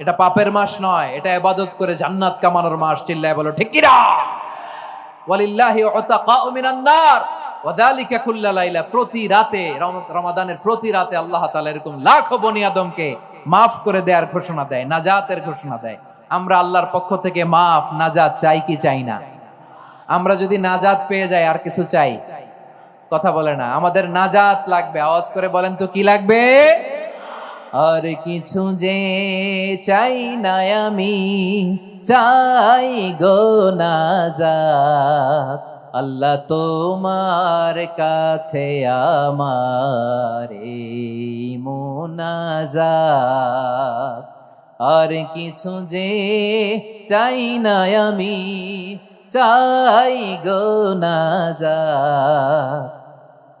এটা পাপের মাস নয়, এটা এবাদত করে জান্নাত কামানোর মাস, চিল্লায় বলো, ঠিক কিনা? ওয়ালিল্লাহি প্রতি রাতে রমাদানের প্রতি রাতে আল্লাহ এরকম লাখো বনি আদমকে মাফ করে দেওয়ার ঘোষণা দেয়, নাজাতের ঘোষণা দেয়। আমরা আল্লাহর পক্ষ থেকে মাফ, নাজাত চাই কি চাই না? আমরা যদি নাজাত পেয়ে যাই, আর কিছু চাই? কথা বলে না। আমাদের নাজাত লাগবে, আওয়াজ করে বলেন তো কি লাগবে? আর কিছু যে চাই না আমি, চাই গো নাজাত আল্লাহ তোমার কাছে আমার এই আর কিছু যে চাই না আমি, চাই গো নাজাত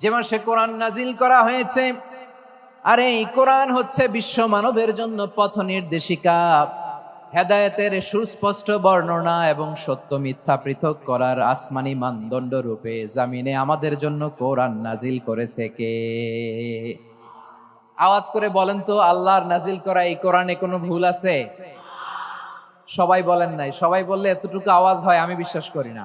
যে মাসে কোরআন নাজিল করা হয়েছে, আর এই কোরআন হচ্ছে বিশ্ব মানবের জন্য পথ নির্দেশিকা। হেদায়েতের সুস্পষ্ট বর্ণনা এবং সত্য মিথ্যা পৃথক করার আসমানি মানদণ্ড রূপে জামিনে আমাদের জন্য কোরআন নাজিল করেছে কে? আওয়াজ করে বলেন তো, আল্লাহর নাজিল করা এই কোরআনে কোনো ভুল আছে? সবাই বলেন নাই। সবাই বললে এতটুকু আওয়াজ হয়, আমি বিশ্বাস করি না।